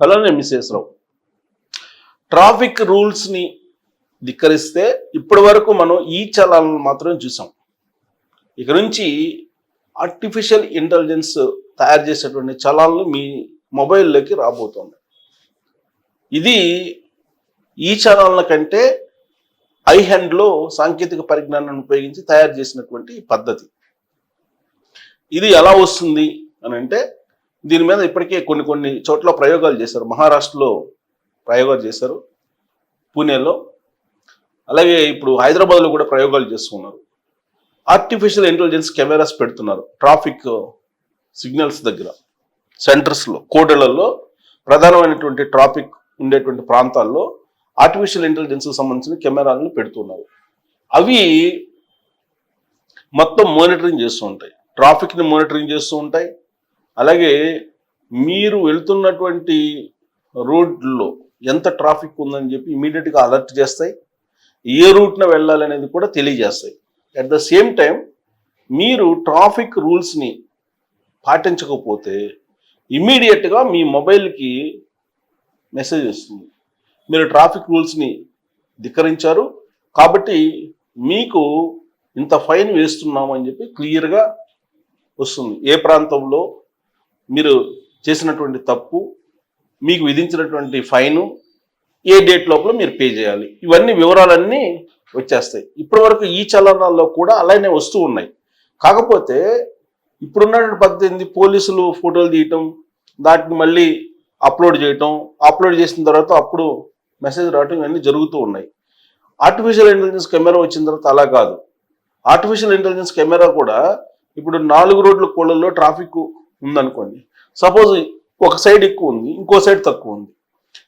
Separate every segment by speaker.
Speaker 1: అలానే మిస్సెస్రావు ట్రాఫిక్ రూల్స్ని ధిక్కరిస్తే ఇప్పటి వరకు మనం ఈ చలాలను మాత్రం చూసాం. ఇక నుంచి ఆర్టిఫిషియల్ ఇంటెలిజెన్స్ తయారు చేసేటువంటి చలాలను మీ మొబైల్లోకి రాబోతుంది. ఇది ఈ చలాల కంటే ఐ హ్యాండ్లో సాంకేతిక పరిజ్ఞానాన్ని ఉపయోగించి తయారు చేసినటువంటి పద్ధతి. ఇది ఎలా వస్తుంది అని అంటే దీని మీద ఇప్పటికే కొన్ని కొన్ని చోట్ల ప్రయోగాలు చేశారు. మహారాష్ట్రలో ప్రయోగాలు చేశారు. పూణేలో. అలాగే ఇప్పుడు హైదరాబాద్లో కూడా ప్రయోగాలు చేస్తున్నారు. ఆర్టిఫిషియల్ ఇంటెలిజెన్స్ కెమెరాస్ పెడుతున్నారు. ట్రాఫిక్ సిగ్నల్స్ దగ్గర. సెంటర్స్లో కోటలలో ప్రధానమైనటువంటి ట్రాఫిక్ ఉండేటువంటి ప్రాంతాల్లో ఆర్టిఫిషియల్ ఇంటెలిజెన్స్కి సంబంధించిన కెమెరాలను పెడుతున్నారు. అవి మొత్తం మానిటరింగ్ చేస్తూ ఉంటాయి. ట్రాఫిక్ని మానిటరింగ్ చేస్తూ ఉంటాయి. అలాగే మీరు వెళ్తున్నటువంటి రోడ్లో ఎంత ట్రాఫిక్ ఉందని చెప్పి ఇమీడియట్గా అలర్ట్ చేస్తాయి. ఏ రూట్న వెళ్ళాలనేది కూడా తెలియజేస్తాయి. అట్ ద సేమ్ టైం మీరు ట్రాఫిక్ రూల్స్ని పాటించకపోతే ఇమీడియట్గా మీ మొబైల్కి మెసేజ్ వస్తుంది. మీరు ట్రాఫిక్ రూల్స్ని ధిక్కరించారు. కాబట్టి మీకు ఇంత ఫైన్ వేస్తున్నామని చెప్పి క్లియర్గా వస్తుంది. ఏ ప్రాంతంలో మీరు చేసినటువంటి తప్పు మీకు విధించినటువంటి ఫైను ఏ డేట్ లోపల మీరు పే చేయాలి. ఇవన్నీ వివరాలన్నీ వచ్చేస్తాయి. ఇప్పటివరకు ఈ చలనాల్లో కూడా అలానే వస్తూ ఉన్నాయి. కాకపోతే ఇప్పుడున్నటువంటి పద్ధతి పోలీసులు ఫోటోలు తీయటం దాటిని మళ్ళీ అప్లోడ్ చేయటం అప్లోడ్ చేసిన తర్వాత అప్పుడు మెసేజ్ రావటం ఇవన్నీ జరుగుతూ ఉన్నాయి. ఆర్టిఫిషియల్ ఇంటెలిజెన్స్ కెమెరా వచ్చిన తర్వాత అలా కాదు. ఆర్టిఫిషియల్ ఇంటెలిజెన్స్ కెమెరా కూడా ఇప్పుడు నాలుగు రోడ్ల కోళ్ళల్లో ట్రాఫిక్ ఉందనుకోండి. సపోజ్ ఒక సైడ్ ఎక్కువ ఉంది ఇంకో సైడ్ తక్కువ ఉంది.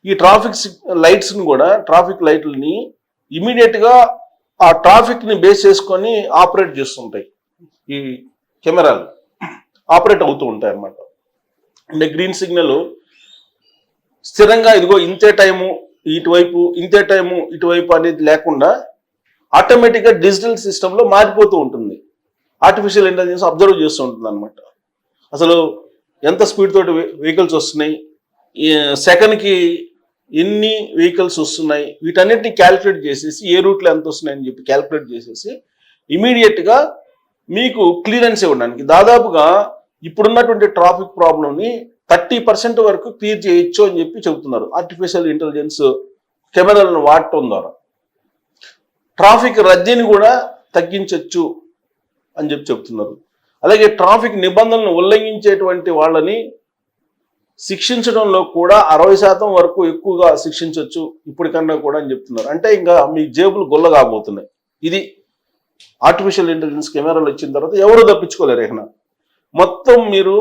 Speaker 1: ఈ ట్రాఫిక్ లైట్స్ని కూడా ట్రాఫిక్ లైట్లని ఇమీడియట్గా ఆ ట్రాఫిక్ని బేస్ చేసుకొని ఆపరేట్ చేస్తుంటాయి. ఈ కెమెరాలు ఆపరేట్ అవుతూ ఉంటాయి అన్నమాట. అంటే గ్రీన్ సిగ్నల్ స్థిరంగా ఇదిగో ఇంతే టైము ఇటువైపు ఇంతే టైము ఇటువైపు అనేది లేకుండా ఆటోమేటిక్గా డిజిటల్ సిస్టంలో మారిపోతూ ఉంటుంది. ఆర్టిఫిషియల్ ఇంటెలిజెన్స్ అబ్జర్వ్ చేస్తూ ఉంటుంది అనమాట అసలు ఎంత స్పీడ్ తోటి వెహికల్స్ వస్తున్నాయి? సెకండ్కి ఎన్ని వెహికల్స్ వస్తున్నాయి? వీటన్నిటిని క్యాలిక్యులేట్ చేసేసి ఏ రూట్లో ఎంత వస్తున్నాయని చెప్పి క్యాలిక్యులేట్ చేసేసి ఇమీడియట్గా మీకు క్లియరెన్స్ ఇవ్వడానికి దాదాపుగా ఇప్పుడున్నటువంటి ట్రాఫిక్ ప్రాబ్లమ్ని థర్టీ పర్సెంట్ వరకు క్లియర్ చేయొచ్చు అని చెప్పి చెబుతున్నారు. ఆర్టిఫిషియల్ ఇంటెలిజెన్స్ కెమెరాలను వాడటం ద్వారా. ట్రాఫిక్ రద్దీని కూడా తగ్గించవచ్చు అని చెప్పి చెప్తున్నారు అలాగే ట్రాఫిక్ నిబంధనలను ఉల్లంఘించేటువంటి వాళ్ళని శిక్షించడంలో కూడా అరవై శాతం వరకు ఎక్కువగా శిక్షించవచ్చు ఇప్పటికన్నా కూడా అని చెప్తున్నారు. అంటే ఇంకా మీ జేబులు గొల్ల కాబోతున్నాయి ఇది ఆర్టిఫిషియల్ ఇంటెలిజెన్స్ కెమెరాలు వచ్చిన తర్వాత ఎవరు తప్పించుకోలేరు ఇక మొత్తం మీరు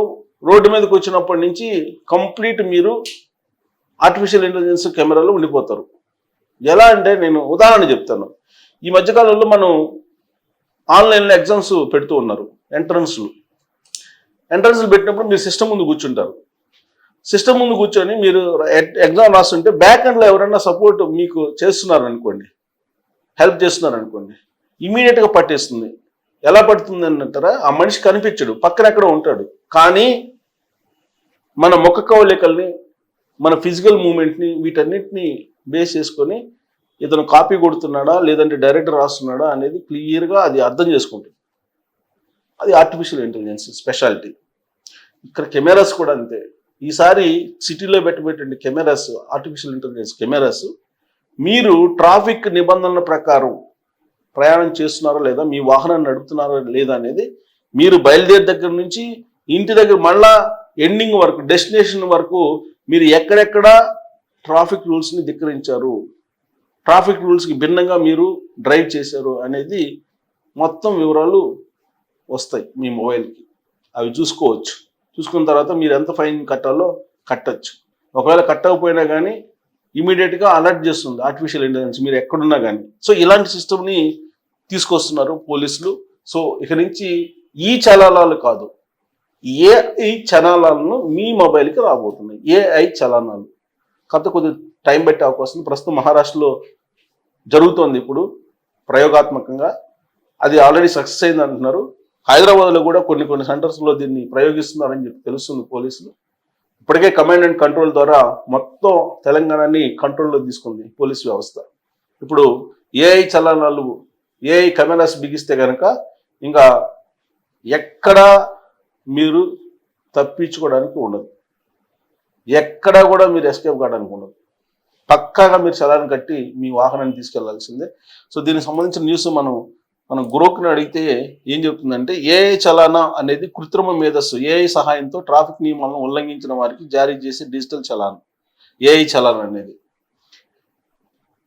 Speaker 1: రోడ్డు మీదకి వచ్చినప్పటి నుంచి కంప్లీట్ మీరు ఆర్టిఫిషియల్ ఇంటెలిజెన్స్ కెమెరాలో ఉండిపోతారు. ఎలా అంటే నేను ఉదాహరణ చెప్తాను. ఈ మధ్యకాలంలో మనం ఆన్లైన్లో ఎగ్జామ్స్ పెడుతూ ఉన్నారు. ఎంట్రన్స్లు ఎంట్రన్స్లు పెట్టినప్పుడు మీరు సిస్టమ్ ముందు కూర్చుంటారు. సిస్టమ్ ముందు కూర్చొని మీరు ఎగ్జామ్ రాస్తుంటే బ్యాక్ ఎండ్లో ఎవరైనా సపోర్ట్ మీకు చేస్తున్నారు అనుకోండి హెల్ప్ చేస్తున్నారు అనుకోండి ఇమీడియట్గా పట్టేస్తుంది. ఎలా పడుతుంది అంటారా? ఆ మనిషి కనిపించడు పక్కన ఎక్కడ ఉంటాడు. కానీ మన ముఖ కవలికల్ని మన ఫిజికల్ మూమెంట్ని వీటన్నిటిని బేస్ చేసుకొని ఇతను కాపీ కొడుతున్నాడా లేదంటే డైరెక్ట్ రాస్తున్నాడా అనేది క్లియర్గా అది అర్థం చేసుకుంటుంది. అది ఆర్టిఫిషియల్ ఇంటెలిజెన్స్ స్పెషాలిటీ ఇక్కడ కెమెరాస్ కూడా అంతే. ఈసారి సిటీలో పెట్టబెట్టండి కెమెరాస్ ఆర్టిఫిషియల్ ఇంటెలిజెన్స్ కెమెరాస్ మీరు ట్రాఫిక్ నిబంధనల ప్రకారం ప్రయాణం చేస్తున్నారా లేదా మీ వాహనాన్ని నడుపుతున్నారా లేదా అనేది మీరు బయలుదేరి దగ్గర నుంచి ఇంటి దగ్గర మళ్ళా ఎండింగ్ వరకు డెస్టినేషన్ వరకు మీరు ఎక్కడెక్కడ ట్రాఫిక్ రూల్స్ని ధిక్కరించారు ట్రాఫిక్ రూల్స్కి భిన్నంగా మీరు డ్రైవ్ చేశారు అనేది మొత్తం వివరాలు వస్తాయి మీ మొబైల్కి. అవి చూసుకోవచ్చు. చూసుకున్న తర్వాత మీరు ఎంత ఫైన్ కట్టాలో కట్టచ్చు. ఒకవేళ కట్టకపోయినా కానీ ఇమీడియట్గా అలర్ట్ చేస్తుంది ఆర్టిఫిషియల్ ఇంటెలిజెన్స్ మీరు ఎక్కడున్నా కానీ సో ఇలాంటి సిస్టమ్ని తీసుకొస్తున్నారు పోలీసులు. సో ఇక నుంచి ఈ చలానాలు కాదు. ఏఐ చలానాలను మీ మొబైల్కి రాబోతున్నాయి. ఏఐ చలానాలు. కాకపోతే కొద్ది టైం పెట్టే అవకాశం ప్రస్తుతం మహారాష్ట్రలో జరుగుతోంది ఇప్పుడు ప్రయోగాత్మకంగా. అది ఆల్రెడీ సక్సెస్ అయింది అంటున్నారు హైదరాబాద్లో కూడా కొన్ని కొన్ని సెంటర్స్లో దీన్ని ప్రయోగిస్తున్నారని చెప్పి తెలుస్తుంది పోలీసులు. ఇప్పటికే కమాండ్ అండ్ కంట్రోల్ ద్వారా మొత్తం తెలంగాణని కంట్రోల్లో తీసుకుంది పోలీస్ వ్యవస్థ. ఇప్పుడు ఏఐ చలనాలు ఏఐ కెమెరాస్ బిగిస్తే కనుక ఇంకా ఎక్కడ మీరు తప్పించుకోవడానికి ఉండదు. ఎక్కడా కూడా మీరు ఎస్కేప్ కావడానికి ఉండదు. పక్కాగా మీరు చలాన్ని కట్టి మీ వాహనాన్ని తీసుకెళ్ళాల్సిందే. సో దీనికి సంబంధించిన న్యూస్ మనం మనం గురోక్ని అడిగితే ఏం చెప్తుందంటే ఏఐ చలానా అనేది కృత్రిమ మేధస్సు ఏఐ సహాయంతో ట్రాఫిక్ నియమాలను ఉల్లంఘించిన వారికి జారీ చేసే డిజిటల్ చలాన్ ఏఐ చలాన్ అనేది.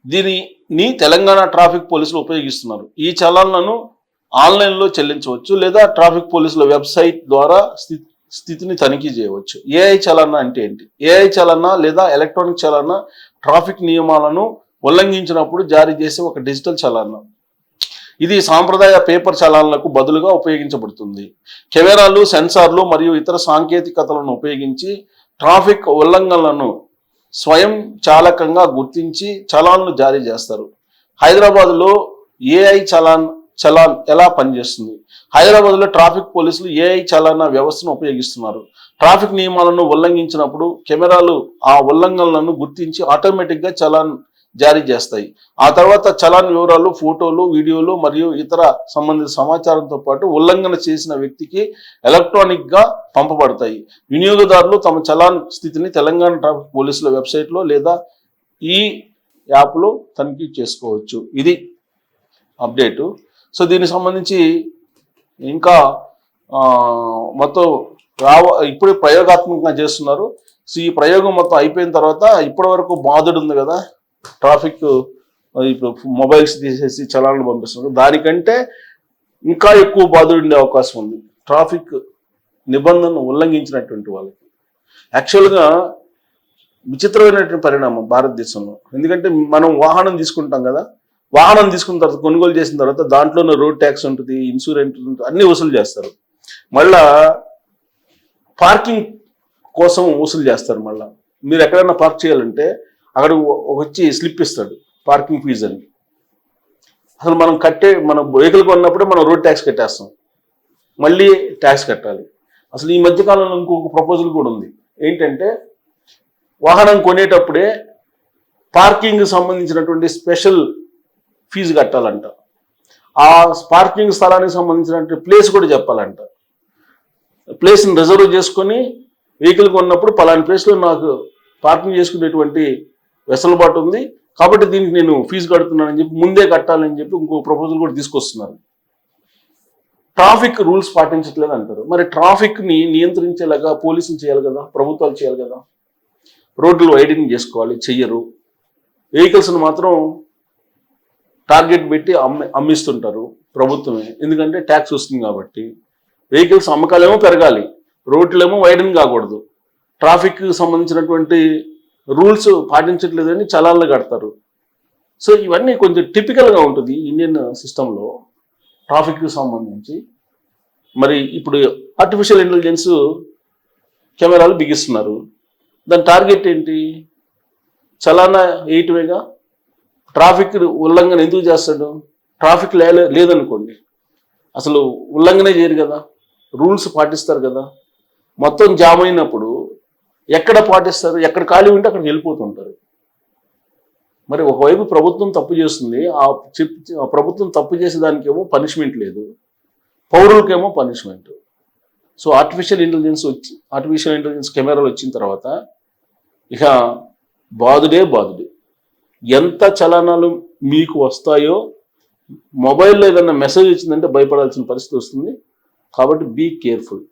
Speaker 1: దీనిని తెలంగాణ ట్రాఫిక్ పోలీసులు ఉపయోగిస్తున్నారు. ఈ చలాన్లను ఆన్లైన్లో చెల్లించవచ్చు లేదా ట్రాఫిక్ పోలీసుల వెబ్సైట్ ద్వారా స్థితి స్థితిని తనిఖీ చేయవచ్చు. ఏఐ చలన అంటే ఏంటి? ఏఐ చలన లేదా ఎలక్ట్రానిక్ చలన ట్రాఫిక్ నియమాలను ఉల్లంఘించినప్పుడు జారీ చేసే ఒక డిజిటల్ చలన. ఇది సాంప్రదాయ పేపర్ చలాన్లకు బదులుగా ఉపయోగించబడుతుంది. కెమెరాలు సెన్సార్లు మరియు ఇతర సాంకేతికతలను ఉపయోగించి ట్రాఫిక్ ఉల్లంఘనలను స్వయం చాలకంగా గుర్తించి చలాన్లు జారీ చేస్తారు. హైదరాబాద్లో ఏఐ చలాన్ చలాన్ ఎలా పనిచేస్తుంది? హైదరాబాద్లో ట్రాఫిక్ పోలీసులు ఏఐ చలానా వ్యవస్థను ఉపయోగిస్తున్నారు. ట్రాఫిక్ నియమాలను ఉల్లంఘించినప్పుడు కెమెరాలు ఆ ఉల్లంఘనలను గుర్తించి ఆటోమేటిక్గా చలాన్ జారీ చేస్తాయి. ఆ తర్వాత చలాన్ వివరాలు ఫోటోలు వీడియోలు మరియు ఇతర సంబంధిత సమాచారంతో పాటు ఉల్లంఘన చేసిన వ్యక్తికి ఎలక్ట్రానిక్గా పంపబడతాయి. వినియోగదారులు తమ చలాన్ స్థితిని తెలంగాణ ట్రాఫిక్ పోలీసుల వెబ్సైట్లో లేదా ఈ యాప్లో తనిఖీ చేసుకోవచ్చు. ఇది అప్డేటు. సో దీనికి సంబంధించి ఇంకా మొత్తం రావ ఇప్పుడే ప్రయోగాత్మకంగా చేస్తున్నారు. సో ఈ ప్రయోగం మొత్తం అయిపోయిన తర్వాత ఇప్పటి వరకు బాధుడు ఉంది కదా. ట్రాఫిక్ ఇప్పుడు మొబైల్స్ తీసేసి చలాన్లు పంపిస్తున్నారు. దానికంటే ఇంకా ఎక్కువ బాధుడుండే అవకాశం ఉంది. ట్రాఫిక్ నిబంధనను ఉల్లంఘించినటువంటి వాళ్ళకి. యాక్చువల్గా విచిత్రమైనటువంటి పరిణామం భారతదేశంలో. ఎందుకంటే మనం వాహనం తీసుకుంటాం కదా వాహనం తీసుకున్న తర్వాత కొనుగోలు చేసిన తర్వాత దాంట్లోనే రోడ్ ట్యాక్స్ ఉంటుంది ఇన్సూరెన్స్ ఉంటుంది అన్ని వసూలు చేస్తారు. మళ్ళా పార్కింగ్ కోసం వసూలు చేస్తారు మళ్ళా. మీరు ఎక్కడైనా పార్క్ చేయాలంటే అక్కడ వచ్చి స్లిప్ ఇస్తాడు పార్కింగ్ ఫీజు అని. అసలు మనం కట్టే మనం వెహికల్ కొన్నప్పుడే మనం రోడ్ ట్యాక్స్ కట్టేస్తాం. మళ్ళీ ట్యాక్స్ కట్టాలి. అసలు ఈ మధ్యకాలంలో ఇంకొక ప్రపోజల్ కూడా ఉంది. ఏంటంటే వాహనం కొనేటప్పుడే పార్కింగ్ సంబంధించినటువంటి స్పెషల్ ఫీజు కట్టాలంట. ఆ పార్కింగ్ స్థలానికి సంబంధించినటువంటి ప్లేస్ కూడా చెప్పాలంట. ప్లేస్ని రిజర్వ్ చేసుకొని వెహికల్ కొన్నప్పుడు పలాని ప్లేస్లో నాకు పార్కింగ్ చేసుకునేటువంటి వెసులుబాటు ఉంది. కాబట్టి దీనికి నేను ఫీజు కడుతున్నానని చెప్పి ముందే కట్టాలని చెప్పి ఇంకో ప్రపోజల్ కూడా తీసుకొస్తున్నారు. ట్రాఫిక్ రూల్స్ పాటించట్లేదు అంటారు. మరి ట్రాఫిక్ని నియంత్రించేలాగా పోలీసులు చేయాలి కదా? ప్రభుత్వాలు చేయాలి కదా? రోడ్లు వైడనింగ్ చేసుకోవాలి చెయ్యరు. వెహికల్స్ని మాత్రం టార్గెట్ పెట్టి అమ్మి అమ్మిస్తుంటారు ప్రభుత్వమే. ఎందుకంటే ట్యాక్స్ వస్తుంది కాబట్టి. వెహికల్స్ అమ్మకాలేమో పెరగాలి. రోడ్లేమో వైడన్ కాకూడదు. ట్రాఫిక్ సంబంధించినటువంటి రూల్స్ పాటించట్లేదని చలాన్లు కడతారు. సో ఇవన్నీ కొంచెం టిపికల్గా ఉంటుంది ఇండియన్ సిస్టంలో ట్రాఫిక్కి సంబంధించి. మరి ఇప్పుడు ఆర్టిఫిషియల్ ఇంటెలిజెన్స్ కెమెరాలు బిగిస్తున్నారు. దాని టార్గెట్ ఏంటి? చలానా వేయటమేగా ట్రాఫిక్ ఉల్లంఘన ఎందుకు చేస్తాడు? ట్రాఫిక్ లే లేదనుకోండి. అసలు ఉల్లంఘనే చేయరు కదా. రూల్స్ పాటిస్తారు కదా. మొత్తం జామ్ అయినప్పుడు ఎక్కడ పాటిస్తారు ఎక్కడ ఖాళీ ఉంటే అక్కడికి వెళ్ళిపోతుంటారు. మరి ఒకవైపు ప్రభుత్వం తప్పు చేస్తుంది ఆ ఆ ప్రభుత్వం తప్పు చేసే దానికేమో పనిష్మెంట్ లేదు పౌరులకేమో పనిష్మెంట్ సో ఆర్టిఫిషియల్ ఇంటెలిజెన్స్ వచ్చి ఆర్టిఫిషియల్ ఇంటెలిజెన్స్ కెమెరాలు వచ్చిన తర్వాత ఇక బాధుడే బాధుడే ఎంత చలనాలు మీకు వస్తాయో మొబైల్లో ఏదైనా మెసేజ్ వచ్చిందంటే భయపడాల్సిన పరిస్థితి వస్తుంది. కాబట్టి బీ కేర్ఫుల్